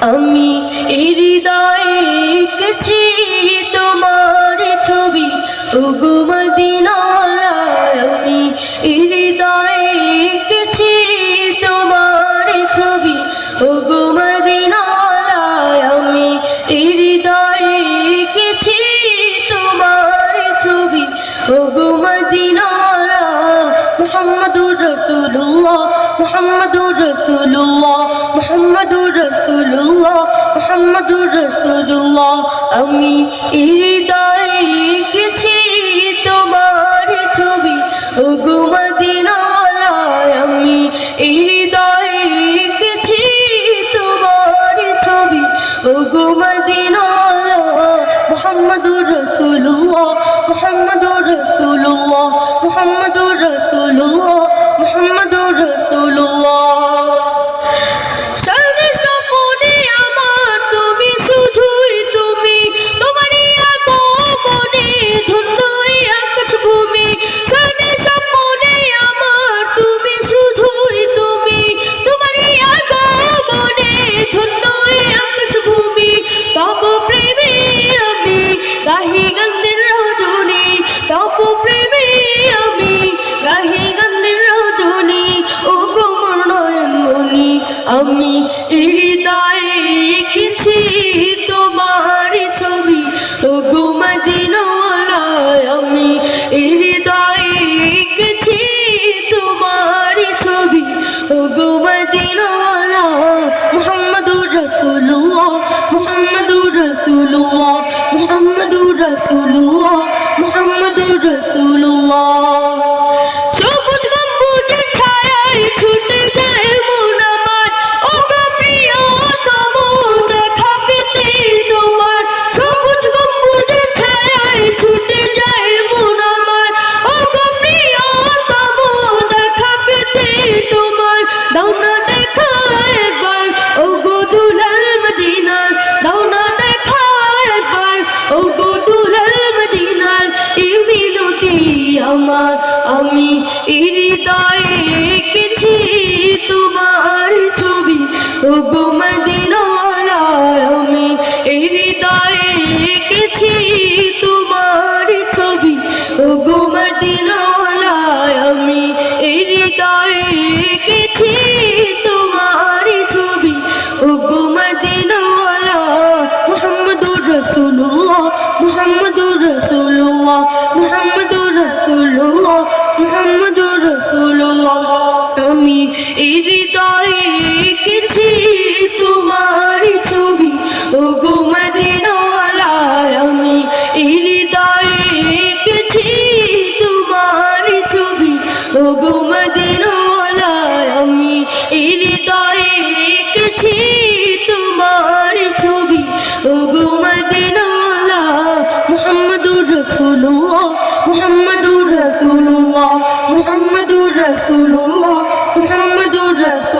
আমি হৃদয়ে এঁকেছি তোমার ছবি। ওগো মদিনাওয়ালা আমি হৃদয়ে এঁকেছি তোমার ছবি। ওগো মদিনাওয়ালা আমি হৃদয়ে এঁকেছি তোমার ছবি। ওগো মদিনাওয়ালা মুহাম্মাদুর রাসূলুল্লাহ মোহাম্মদুর রসুল্লাহ মোহাম্মদুর রসুল্লাহ মোহাম্মদুর রসুল্লাহ আমি হৃদয় লিখেছি তোমার ছবি ওগুমদিনালা আমি হৃদয় লিখেছি তোমার ছবি ওগুমদিনালা মোহাম্মদুর আমি হৃদয়ে এঁকেছি তোমার ছবি। ও গো মদিনাওয়ালা আমি হৃদয়ে এঁকেছি তোমার ছবি। ও গো মদিনাওয়ালা মুহাম্মাদুর রাসূলুল্লাহ মুহাম্মাদুর রাসূলুল্লাহ মুহাম্মাদুর রাসূলুল্লাহ মুহাম্মাদুর রাসূলুল্লাহ। হৃদয়ে এঁকেছি তোমার ছবি। ও আমি হৃদয়ে এঁকেছি তোমার ছবি। ও হৃদয়ে এঁকেছি তোমার ছবি। ও গো মদিনাওয়ালা আমি হৃদয়ে এঁকেছি তোমার ছবি। ও গো মদিনাওয়ালা আমি হৃদয়ে এঁকেছি তোমার ছবি। ও গো মদিনাওয়ালা মুহাম্মাদুর রাসূলুল্লাহ মুহাম্মাদুর রাসূলুল্লাহ, মুহাম্মাদুর মুহাম্মাদুর